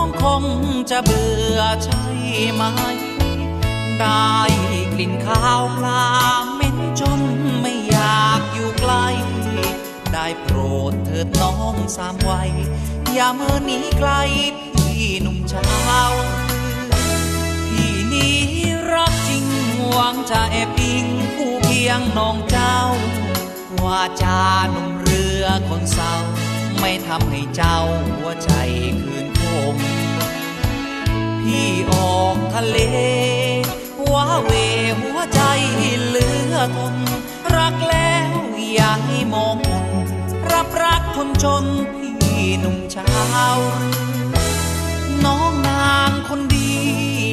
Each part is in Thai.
องคงจะเบื่อใช่ไหม ได้กลิ่นข้าวปลาเหม็นจนไม่อยากอยู่ใกล้ ได้โปรดเถิดน้องสามวัย อย่าเมื่อหนีไกลพี่หนุ่มชาวพี่นี้รักจริงหวังจะแอบอิงคู่เคียงน้องเจ้า ว่าจาหนุ่มเรือคนเศร้า ไม่ทำให้เจ้าหัวใจคืนคม พี่ออกทะเลว้าเวหัวใจเหลือทนรักแล้วอย่าให้มองมนรับรักคนจนพี่หนุ่มชาวเรือน้องนางคนดี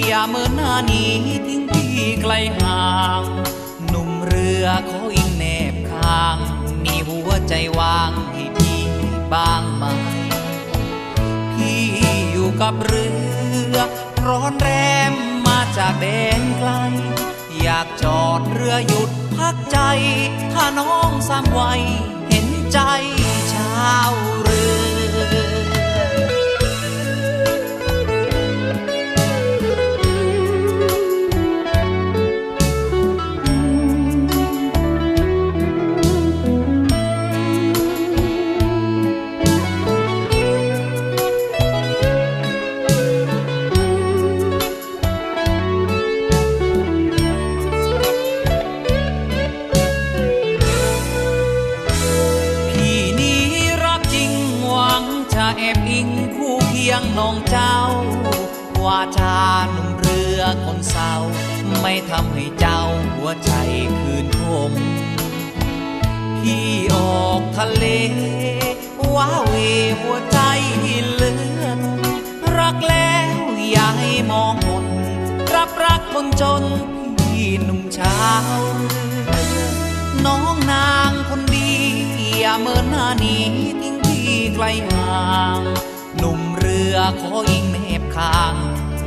อย่าเมินหน้าหนี้ทิ้งพี่ไกลห่าง หนุ่มเรือขออิงแนบข้าง มีหัวใจว่าง บ้างไหมพี่อยู่กับเรือร้อนแรมมาจากแดนไกล อยากจอดเรือหยุดพักใจ ถ้าน้องสามวั แอบอิงคู่เคียงน้องเจ้า ว่าจาหนุ่มเรือคนเศร้า ไม่ทำให้เจ้าหัวใจคืนคมพี่ออกทะเล ว้าเวหัวใจเลือนรักแล้วอย่าให้มองมนรับรักคนจนพี่หนุ่มเรือน้องนางคนดีอย่าเมินหน้านี้ ไกลห่างหนุ่มเรือขออิงเนบข้าง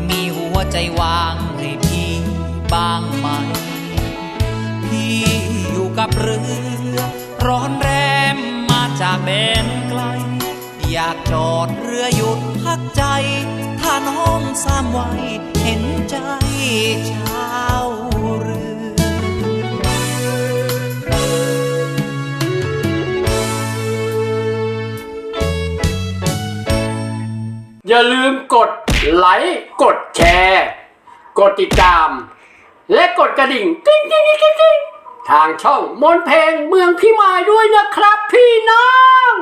มีหัวใจวางให้พี่บ้างไหม พี่อยู่กับเรือ ร้อนแรมมาจากแดนไกล อยากจอดเรือหยุดพักใจ ถ้าน้องสามไวเห็นใจชาวเรือ อย่าลืมกดไลค์กดแชร์ กดติดตาม และกดกระดิ่งกิ๊งกิ๊งกิ๊งกิ๊งทางช่องมนเพลงเมืองพี่มายด้วยนะครับพี่น้อง